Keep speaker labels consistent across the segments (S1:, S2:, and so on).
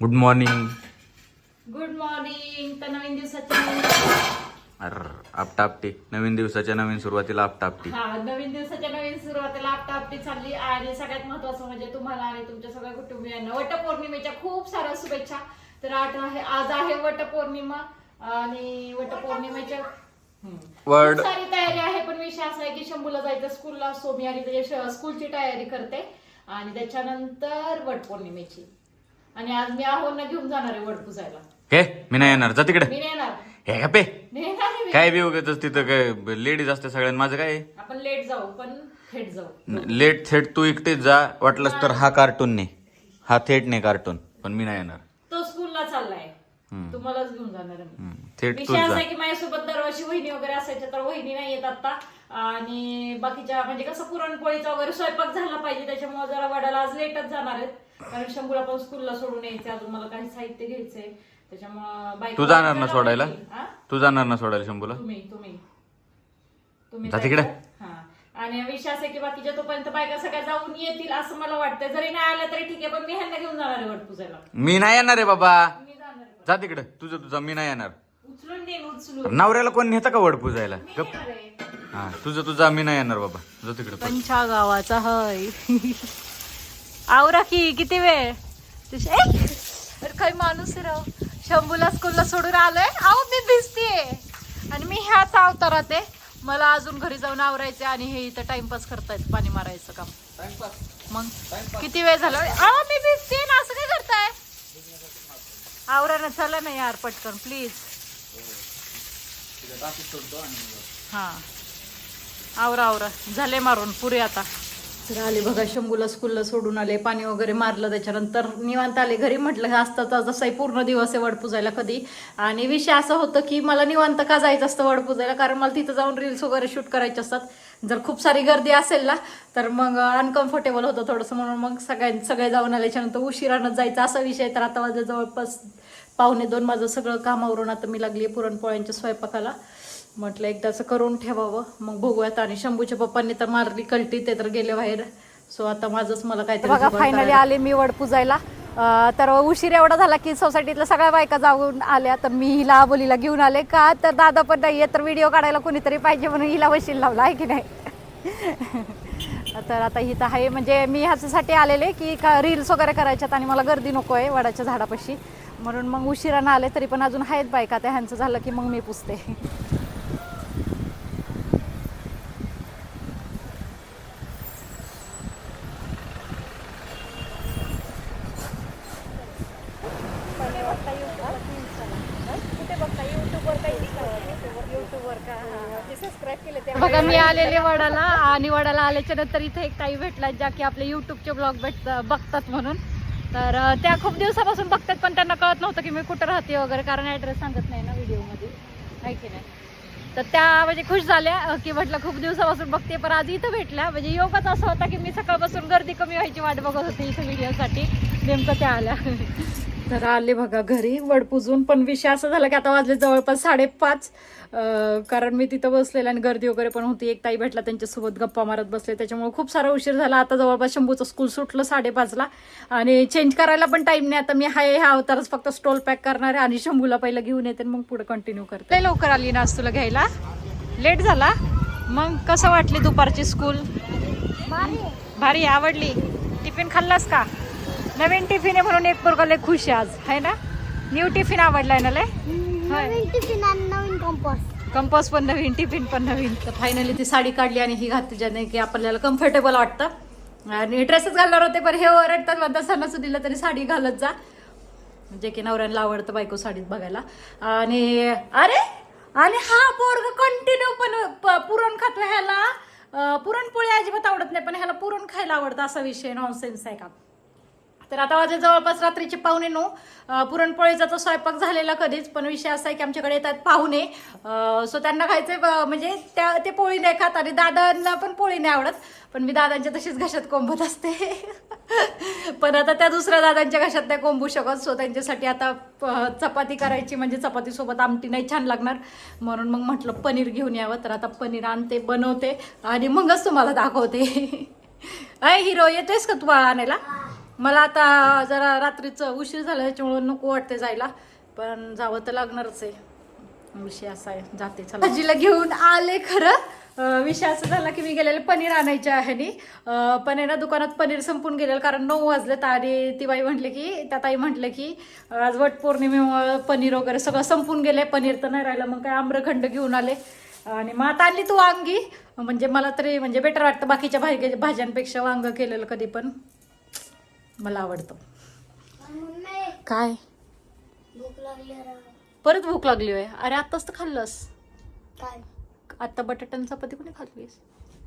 S1: Good morning
S2: good morning तर नवीन दिवसाच्या नवीन
S1: अर आपटापटी. नवीन दिवसाच्या नवीन सुरुवातीला आपटापटी.
S2: हा नवीन दिवसाच्या नवीन सुरुवातीला आपटापटी चालली आणि सगळ्यात महत्वाचं म्हणजे तुम्हाला आणि तुमच्या सगळ्या कुटुंबियांना वटपौर्णिमेच्या खूप साऱ्या शुभेच्छा. तर आठ आहे आज आहे वटपौर्णिमा आणि वटपौर्णिमेच्या खूप सारी तयारी आहे पण विषय असा आहे की शंभूला जायचं स्कूलला सो मी आणि त्याच्या श- स्कूलची तयारी करते आणि त्याच्यानंतर वटपौर्णिमेची. आणि आज मी आहोंना घेऊन जाणार आहे वट पुजायला
S1: हे मी नाही येणार. जा तिकडे.
S2: मी नेणार
S1: हे पे
S2: नेणार आहे मी.
S1: काय बी उगतच तिथं? काय लेडीज असते सगळ्यांना माझं काय आहे?
S2: आपण लेट जाऊ पण थेट जाऊ.
S1: न- लेट थेट तू एकटेच जा. वाटलंच तर हा कार्टून ने. हा थेट ने कार्टून पण मी नाही येणार.
S2: तो स्कूलला चाललाय.
S1: हम्म.
S2: तुम्हालाच घेऊन जाणार आहे मी.
S1: हम्म, थेट तूच
S2: विषय असा
S1: जा
S2: आहे की माझ्यासोबत दरवर्षी वहिनी वगैरे असायच्या तर वहिनी नाही येत आता. आणि बाकीच्या म्हणजे कसं पुरणपोळीचा वगैरे स्वयंपाक झाला पाहिजे त्याच्यामुळे जरा वडाला आज लेटच जाणार आहेत. कारण शंभूला पण स्कूलला सोडून यायचे अजून मला काही साहित्य घ्यायचंय. त्याच्यामुळं बाईक
S1: तू जाणार ना सोडायला?
S2: हा?
S1: तू जाणार ना सोडायला शंभूला?
S2: तुम्ही तुम्ही. तुम्ही
S1: जा तिकडे.
S2: जायचं? हा. आणि विषय असा आहे की बाकीच्या तोपर्यंत बायका सगळ्या जाऊन येतील असं मला वाटतं जरी नाही आल्या तरी ठीक आहे पण मी ह्यांना घेऊन जाणार आहे वट पूजायला
S1: मी नाही येणार आहे बाबा.
S2: मी जाणार आहे.
S1: जा तिकडे. तुझं तुझं मी नाही येणार.
S2: उचलून देईन उचलून.
S1: नवऱ्याला कोण नेतं का वड पूजायला गप.
S2: येणार आहे.
S1: हा तुझं तुझा मी नाही येणार बाबा. जा तिकडे.
S2: पंचा गावाचा हय. आवरा की किती वेळ? अरे काही माणूस राव. शंभूला स्कूलला सोडून आलोय. आहो मी भिजतीये. आणि मी ह्याच अवतारात आहे. मला अजून घरी जाऊन आवरायचे आणि हे इथं टाइमपास करतायत पाणी मारायचं काम. मग किती वेळ झाला? अहो मी भिजतीये ना. असं काय करताय? आवरा ना चला ना यार पटकन प्लीज हा. आवरा आवरा. झाले मारून पुरे आता. तर आले बघा शंभूला स्कूलला सोडून आले पाणी वगैरे मारलं त्याच्यानंतर निवांत आले. घरी म्हटलं असतं जसाही पूर्ण दिवस आहे वडपूजायला कधी. आणि विषय असं होतं की मला निवांत का जायचं असतं वडपूजायला? कारण मला तिथं जाऊन रील्स वगैरे शूट करायचे असतात. जर खूप सारी गर्दी असेल ना तर मग अनकम्फर्टेबल होतं थोडंसं. म्हणून मग सगळ्यां सगळे जाऊन आल्याच्यानंतर उशिरानं जायचं असा विषय तर आता माझ्या जवळपास पावणे दोन. माझं सगळं कामावरून आता मी लागली पुरणपोळ्यांच्या स्वयंपाकाला. म्हटलं एकदाच करून ठेवावं. मग बघूयात. आणि शंभूच्या पप्पांनी तर मारली कल्टी ते तर गेले बाहेर. सो आता माझंच मला काहीतरी
S3: बघा फायनली आले मी वड पूजायला. तर उशीर एवढा झाला की सोसायटीतल्या सगळ्या बायका जाऊन आल्या. तर मी हिला बोलीला घेऊन आले. का? तर दादा पण नाहीये तर व्हिडिओ काढायला कोणीतरी पाहिजे म्हणून हिला वशील लावला आहे की नाही? तर आता हिथं आहे. म्हणजे मी ह्याच्यासाठी आलेले की का रील्स वगैरे करायच्यात आणि मला गर्दी नको आहे वडाच्या झाडापाशी. म्हणून मग उशिरानं आले तरी पण अजून आहेत बायका. त्या ह्यांचं झालं की मग मी पुसते. बघा मी आलेले वडाला आणि वडाला आल्याच्यानंतर इथे एक ताई भेटला ज्या की आपले युट्यूबचे ब्लॉग भेट बघतात म्हणून. तर त्या खूप दिवसापासून बघतात पण त्यांना कळत नव्हतं की मी कुठं राहते वगैरे कारण ॲड्रेस सांगत नाही ना व्हिडिओमध्ये आहे की नाही? तर त्या म्हणजे खुश झाल्या की म्हटलं खूप दिवसापासून बघते पण आज इथं भेटल्या. म्हणजे योगच असा होता की मी सकाळपासून गर्दी कमी व्हायची वाट बघत होते इथं व्हिडिओसाठी नेमकं त्या आल्या. तर आले बघा घरी. वड पुजून पण विषय असा झाला की आता वाजले जवळपास साडेपाच. कारण मी तिथं बसलेले आणि गर्दी वगैरे पण होती. एक ताई भेटला त्यांच्यासोबत गप्पा मारत बसले. त्याच्यामुळे खूप सारा उशीर झाला. आता जवळपास शंभूचं स्कूल सुटलं साडेपाचला. आणि चेंज करायला पण टाईम नाही. आता मी हाय ह्या अवतारच फक्त स्टॉल पॅक करणार आहे आणि शंभूला पहिलं घेऊन येते मग पुढे कंटिन्यू करते. लवकर आली ना तुला घ्यायला. लेट झाला. मग कसं वाटली दुपारची स्कूल भारी. आवडली? टिफिन खाल्लास का? नवीन टिफिन आहे म्हणून एक पोरगा लय खुश आहे आज. है ना? न्यू टिफिन आवडलाय ना लय.
S4: नवीन टिफिन आणि नवीन
S3: पण नवीन टिफिन पण नवीन. तर फायनली ती साडी काढली आणि ही घातली ज्याने की आपल्याला कम्फर्टेबल वाटतं. आणि ड्रेसच घालणार होते पण हे ओरडतात म्हणतात सणासुदीला तरी साडी घालत जा. म्हणजे की नवऱ्यांना आवडतं बायको साडीत बघायला. आणि अरे आणि हा पोरग कंटिन्यू पण प- पुरण खातो ह्याला. पुरणपोळी अजिबात आवडत नाही पण ह्याला पुरण खायला आवडतं असा विषय नॉनसेन्स आहे का? तर आता वाजे जवळपास रात्रीचे पाहुणे नो पुरणपोळीचा तर स्वयंपाक झालेला कधीच पण विषय असा आहे की आमच्याकडे येतात पाहुणे. सो त्यांना खायचे म्हणजे त्या ते पोळी नाही खात आणि दादांना पण पोळी नाही आवडत. पण मी दादांच्या तशीच घशात कोंबत असते. पण आता त्या दुसऱ्या दादांच्या घशात नाही कोंबू शकत. सो त्यांच्यासाठी आता चपाती करायची म्हणजे चपातीसोबत आमटी नाही छान लागणार. म्हणून मग म्हटलं पनीर घेऊन यावं. तर आता पनीर आणते बनवते आणि मगच तुम्हाला दाखवते. अय हिरो येतोयस का तू आणायला
S2: मला आता जरा रात्रीचं उशीर झाला त्याच्यामुळे नको वाटते जायला. पण जावं तर लागणारच आहे. विषय असा आहे. जाते चला. भाजीला घेऊन आले खरं. विषय असं झाला की मी गेलेले पनीर आणायचे आहे नी पण ना दुकानात पनीर संपून गेलेलं कारण नऊ वाजलं आणि ती बाई म्हटली की त्या ताई म्हटलं की आज वट पौर्णिमेमुळं पनीर वगैरे सगळं संपून गेले पनीर तर नाही राहिलं मग काय आम्रखंड घेऊन आले. आणि मग आता आणली तू वांगी. म्हणजे मला तरी म्हणजे बेटर वाटतं बाकीच्या भाजी भाज्यांपेक्षा वांग केलेलं कधी पण. मला आवडतं. काय?
S4: भूक लागली.
S2: परत भूक लागली होय. अरे आत्ताच तर खाल्लंस.
S4: काय?
S2: आता बटाट्यान चपाती कोणी खाल्लीस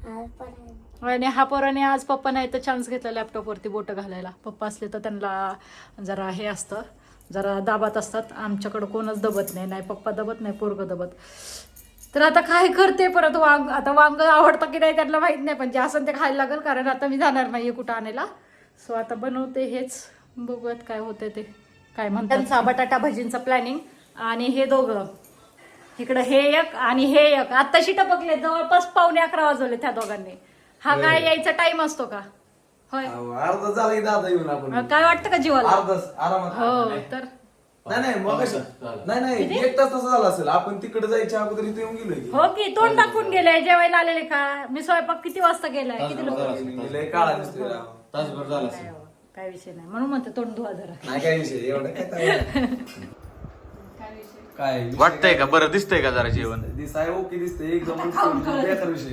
S4: आहे.
S2: आणि हा पोराने आज पप्पा नाही तर चान्स घेतला लॅपटॉपवरती बोटं घालायला. पप्पा असले तर त्यांना जरा हे असतं. जरा दाबात असतात. आमच्याकडं कोणच दबत नाही. नाही पप्पा दबत नाही पोरगं दबत. तर आता काय करते परत वांग? आता वांग आवडतं की नाही त्यांना माहीत नाही. पण जे असं ते खायला लागेल. कारण आता मी जाणार नाहीये कुठं आणायला. सो आता बनवते हेच. बघूयात काय होते ते. काय म्हणतात. त्यांचा बटाटा भाजींचा प्लॅनिंग आणि हे दोघं. इकडं हे एक आणि हे एक. आत्ताशी टपकले जवळपास पावणे अकरा वाजवले त्या दोघांनी. हा काय यायचा टाइम असतो का? होय.
S5: अर्धा झाला की दादा येऊन आपण.
S2: काय वाटतं का जीवाला?
S5: आरामात
S2: हो तर.
S5: नाही नाही मग नाही नाही एक तास तसं झाला असेल. आपण तिकडे जायच्या अगोदर इथे येऊन गेलोय की.
S2: हो की तोंड दाखवून गेले जेवायला आलेले का? मी स्वयंपाक किती वाजता गेलाय किती लोक
S5: काळा दिसतोय.
S1: तासभर झाला
S2: काय हो, काय विषय नाही. म्हणून म्हणते तोंड धुवा जरा.
S5: नाही काय विषय एवढं काय विषय?
S1: वाटतंय का? बरं दिसतंय का जरा जेवण?
S5: दिसाय ओके दिसतंय. एकदम बेकार विषय.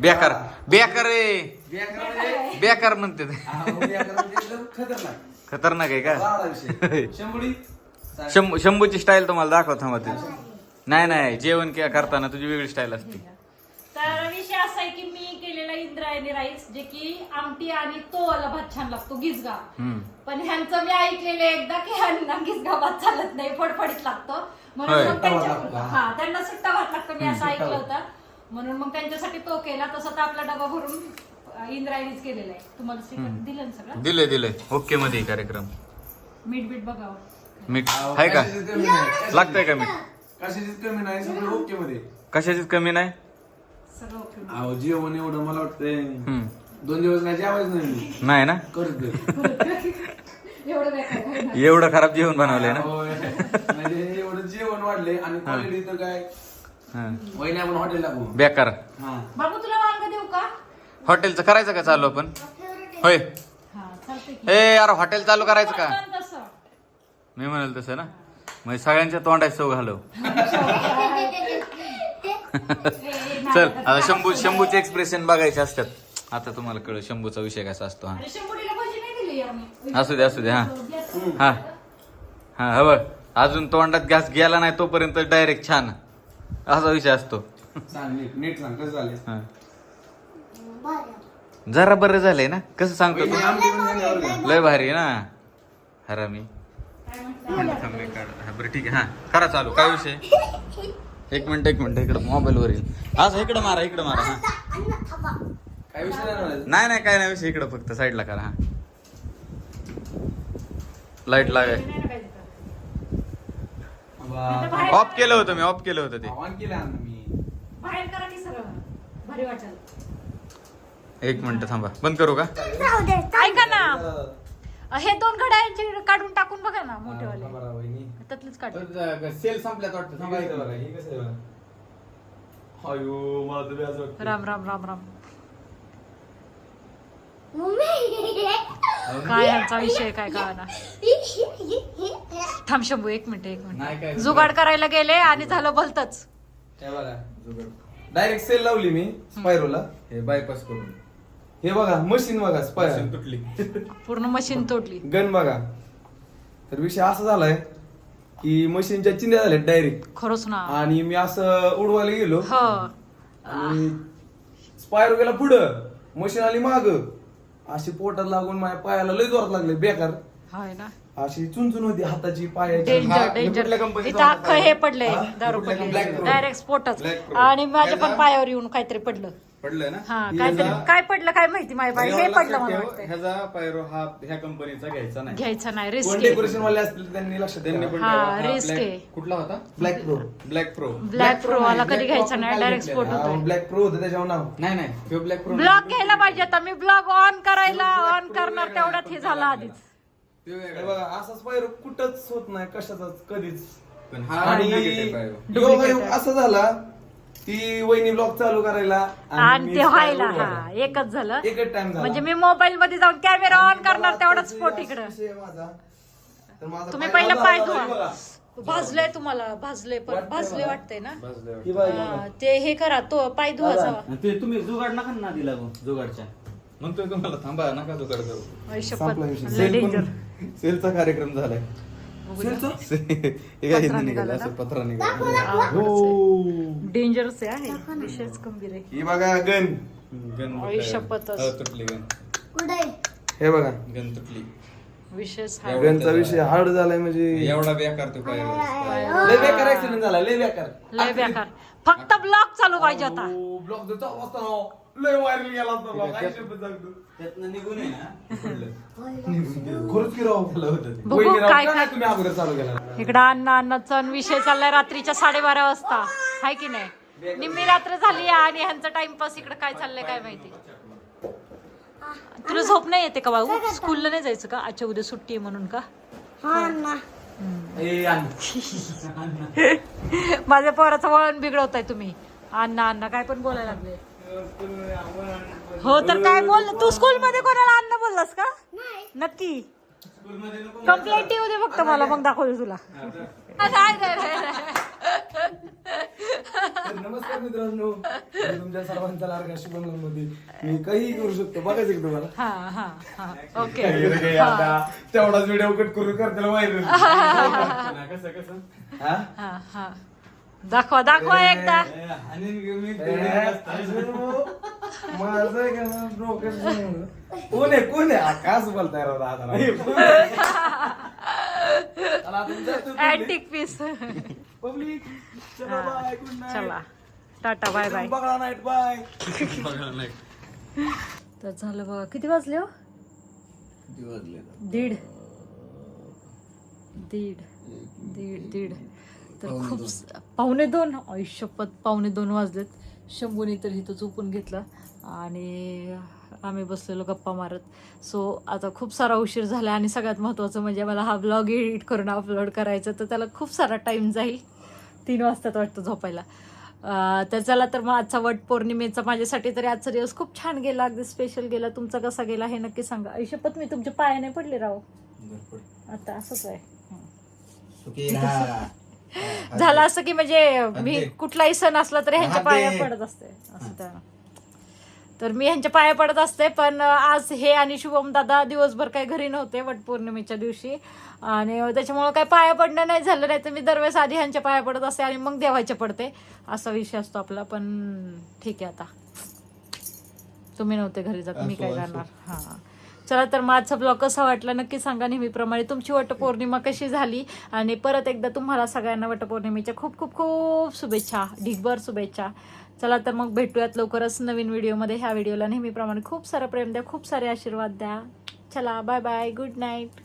S1: बेकार. बेकार रे
S5: बेकार म्हणजे?
S1: बेकार म्हणते ते.
S5: हा, बेकार म्हणजे एकदम खतरनाक.
S1: खतरनाक आहे का?
S5: राडा विषय. शंभुडी?
S1: शंभू शंभूची स्टाईल तुम्हाला दाखव थांबा नाही. नाही जेवण के करताना तुझी वेगळी स्टाईल असते.
S2: तर विषय असा आहे की मी इंद्रायणी राईस जे की आमटी आणि तो वाला भात छान लागतो गिजगा. पण ह्यांचं मी ऐकलेलं एकदा की ह्यांना गिजगा भात चालत नाही फडफडीत लागतो. म्हणून. मग त्यांच्या-. हा त्यांना सुट्टा भात लागतो मी असं ऐकलं होतं. म्हणून मग त्यांच्यासाठी तो केला तसा तर आपला डबा भरून इंद्रायणीच केलेला आहे. तुम्हाला श्रीखंड दिलं ना सगळं?
S1: दिले दिले ओके मध्ये कार्यक्रम.
S2: मीठ बीठ बघावं.
S1: मीठ. आहे का. लागतंय का मीठ?
S5: कशाचीच कमी नाही सगळं ओके मध्ये.
S1: कशाचीच कमी नाही?
S5: अहो जेवण एवढं मला वाटतंय.
S1: हम्म.
S5: दोन दिवस काय जेवायचं नाही मी.
S1: नाही ना?
S5: करत
S2: एवढं
S1: खराब जेवण बनवलंय ना?
S5: होय. म्हणजे एवढं जेवण वाढले आणि क्वालिटी तर काय?
S1: हा.
S5: वहिनी आपण हॉटेल टाकू
S1: बेकार.
S5: हा.
S2: बाबू तुला वांग देऊ का?
S1: हॉटेलचं करायचं का चालू आपण? होय.
S2: हा चालतंय की.
S1: ए यार हॉटेल चालू करायचं का?
S2: पण तसं.
S1: मी म्हणाल तसं ना. मग सगळ्यांच्या तोंडात सव घालव. चल आता शंभू शंभूचे एक्सप्रेशन बघायचे असतात. आता तुम्हाला कळ शंभूचा विषय कसा असतो हा. असू दे असू दे हा. हा हा. हा बघ अजून तोंडात गॅस गेला नाही तोपर्यंत डायरेक्ट छान. असा विषय असतो.
S5: नीट सांग कसं झाले
S1: हा. जरा बरं झालंय ना? कसं सांगतो तू? लय भारी आहे ना? हरामी. थांब मी काढ- हा, बरं ठीक आहे हा. करा चालू काय विषय? एक मिनिट एक मिनिट इकडं मोबाईल वर येईल असं इकडं मारा इकडं मारा हा.
S5: काय विषय नाही.
S1: नाही नाही काय नाही विषय इकडं फक्त साईडला करा हा. लाइट लागाय ऑफ केलं होतं मी ऑफ केलं होतं ते.
S5: आव्हान केलं आहे मी.
S2: बाहेर करा की सगळं भारी वाटेल.
S1: एक मिनिट थांबा. बंद करू का.
S2: ऐका ना. हे दोन घड्याळांचे काढून टाकून बघा ना मोठेवाले
S5: बरं, वहिनी.
S2: त्यातलेच काढ.
S6: सेल संपल्यात वाटतं. थांबा
S5: कसं
S6: इथं
S5: बघा,
S6: बघा.
S5: हे कसं आहे बघा. अयो मला तर व्याज वाटतं.
S2: राम राम राम राम.
S4: मम्मी.
S2: काय ह्यांचा विषय काय कळना. थांब शंभू एक मिनिट एक
S6: नाही
S2: मिनिट जुगाड करायला गेले आणि झालं भलतच
S5: हे बघा डायरेक्ट सेल लावली मी स्पायरोला
S6: हे बायपास करून.
S5: हे बघा मशीन बघा स्पायरो
S6: तुटली.
S2: पूर्ण मशीन तोडली.
S5: गन बघा. तर विषय असा झालाय की मशीनच्या चिंध्या झाल्या डायरेक्ट
S2: खरंच ना.
S5: आणि मी असं उडवायला गेलो.
S2: हो.
S5: आणि स्पायरो गेला पुढं मशीन आली माग. अशी पोटात लागून माझ्या पायाला लय जोरात लागले बेकार.
S2: होय ना.
S5: अशी चुनचुन होती हाताची पायाची.
S2: डेंजर
S6: हे
S2: डेंजर
S6: कुठल्या कंपनीचं
S2: इथं अख्खं हे पडलंय
S5: हा?
S2: दारू
S5: कुठल्या
S2: पडले? Direct
S6: Black Pro.
S2: आणि माझ्या पण पायावर येऊन काहीतरी पडलं.
S1: पडलंय ना?
S2: हा काय तरी काय पडलं काय माहिती? माझ्या हे
S1: ह्याला
S2: पडलं
S1: लक्षात
S2: मला
S1: ठेव,
S2: वाटतंय.
S1: ह्याचा पायरो हा ह्या कंपनीचा घ्यायचा नाही.
S2: घ्यायचं नाही
S5: कोण
S2: रिस्क
S5: डेकोरेशन वाले असतील त्यांनी लक्षात
S1: त्यांनी पण
S2: हा,
S1: ठेवा. हा,
S2: risk
S1: black-
S2: आहे.
S1: कुठला होता?
S5: Black pro
S1: black pro
S2: black pro वाला कधी घ्यायचा नाही डायरेक्ट. स्पोर्ट
S5: हा,
S2: होतोय.
S5: ब्लॅक प्रो होतं त्याच्यावर नाव.
S1: नाही नाही तो ब्लॅक प्रो
S2: ब्लॉग घ्यायला पाहिजे आता. मी ब्लॉग ऑन करायला ऑन करणार तेवढ्यात हे झालं आधीच.
S5: हे बघा असाच पायरो कुठंच होत नाही कशाचाच कधीच.
S1: पण हा
S5: आणि
S1: duplicate आहे. पायरो.
S5: योगायोग असं झाला ती वहिनी ब्लॉग चालू करायला
S2: आणि ते व्हायला. हा एकच झालं
S5: एकच टाइम झाला
S2: म्हणजे मी मोबाईल मध्ये जाऊन कॅमेरा ऑन करणार तेवढाच
S5: ते
S2: इकडं तुम्ही पहिलं पाय धुवा. भाजलंय तुम्हाला भाजले पण भाजले. वाटतंय ना
S1: भाजलंय.
S5: ही.
S2: ते हे करा तो पाय धुवा. जावा
S7: ते तुम्ही जुगाड नका ना दिला जुगाडच्या
S1: म्हणतोय तुम्हाला थांबा नका तो करू
S2: आई शपथ. लय डेंजर
S1: सेलचा कार्यक्रम झालाय हे पत्रा निघालं
S5: हो.
S2: आहे विषयच गंभीर आहे.
S5: ही बघा गन
S1: गन
S2: आई शपथच.
S1: हो, तुटली गन
S4: कुठे
S5: हे बघा.
S1: गन तुटली.
S2: विषयच हा
S1: एवढं
S5: गनचा विषय हार्ड झालाय म्हणजे
S1: एवढा बेकार तो
S5: लय बेकार ऍक्सिडेंट झाला लय बेकार.
S2: लय बेकार. फक्त ब्लॉग चालू पाहिजे आता.
S5: ब्लॉक देतो लय व्हायरल गेला आई शपथ सांगतो
S7: त्यातनं निघून आहे ना.
S1: पडलं.
S5: खरंच की राव
S2: बघू
S5: वहिनी राव,
S2: काय
S5: का
S2: काय
S5: नाही तुम्ही अगोदर चालू केला?
S2: इकडं अन्न अन्नाचा विषय चाललाय रात्रीच्या साडेबारा वाजता. हाय की नाही? निम्मी रात्र झाली आणि ह्यांचा टाइमपास इकडे काय चाललंय काय माहिती? तुला झोप नाही येते का भाऊ स्कूलला नाही जायचं का? आजच्या उद्या सुट्टी आहे म्हणून का?
S4: हा ना
S5: ए आण.
S2: माझ्या पोराचं वळण बिघडवताय तुम्ही. अण्णा अण्णा काय पण बोलायला लागले. हो तर काय बोल तू स्कूल मध्ये कोणाला अण्णा बोललास का? नक्की. कंप्लेंट येऊ दे फक्त मला मग दाखवते तुला.
S5: नमस्कार मित्रांनो मी तुमच्या सर्वांचा लाडका शुभममध्ये मी काही करू शकतो. बघायचं का तुम्हाला?
S2: हा हा हा. ओके
S5: हे. आता तेवढाच व्हिडिओ कट करून करताना व्हायरल
S1: कसं कसं?
S5: हा?
S2: हा हा. दाखवा दाखवा एकदा.
S5: डोक्यात कोण आहे कोण आहे? आकाश बोलताय राव दादा
S2: अँटिक पीस
S5: पब्लिक. चला बाय गुड नाईट
S2: चला. टाटा बाय बाय
S5: बघा नाईट बाय
S2: तर झालं बघा. किती वाजले हो? दीड. दीड. दीड दीड. तर खूप पावणे दोन? आयुष्यपत पावणे दोन वाजलेत. शंभूने तर इथं झोपून घेतलं आणि आम्ही बसलेलो गप्पा मारत. सो आता खूप सारा उशीर झाला आणि सगळ्यात महत्त्वाचं म्हणजे मला हा ब्लॉग एडिट करून अपलोड करायचा तर त्याला खूप सारा टाईम जाईल. तीन वाजतात वाटतं झोपायला. तर चला तर मग आजचा वट पौर्णिमेचा माझ्यासाठी तरी आजचा दिवस खूप छान गेला. अगदी स्पेशल गेला. तुमचा कसा गेला हे नक्की सांगा. आयुष्यपत मी तुमच्या पायाने पडले राव. आता असंच आहे. झालं असं की म्हणजे मी कुठलाही सण असला तरी ह्यांच्या पाया पडत असते. असं त्या तर. मी ह्यांच्या पाया पडत असते पण आज हे आणि शुभम दादा दिवसभर काही घरी नव्हते वटपौर्णिमेच्या दिवशी. आणि त्याच्यामुळं काही पाया पडणं नाही झालं नाही तर मी दरवेळेस आधी ह्यांच्या पाया पडत असते आणि मग देवाच्या पडते. असा विषय असतो आपला पण ठीक आहे आता. तुम्ही नव्हते घरी जात मी काय करणार? हां. चला तर मग आजचा ब्लॉग कसा वाटला नक्की सांगा नेहमीप्रमाणे. तुमची वटपौर्णिमा कशी झाली? आणि परत एकदा तुम्हाला सगळ्यांना वटपौर्णिमेच्या खूप खूप खूप शुभेच्छा ढिगभर शुभेच्छा. चला तर मग भेटूयात लवकरच नवीन व्हिडिओमध्ये. ह्या व्हिडिओला नेहमीप्रमाणे खूप सारं प्रेम द्या खूप सारे आशीर्वाद द्या. चला बाय बाय गुड नाईट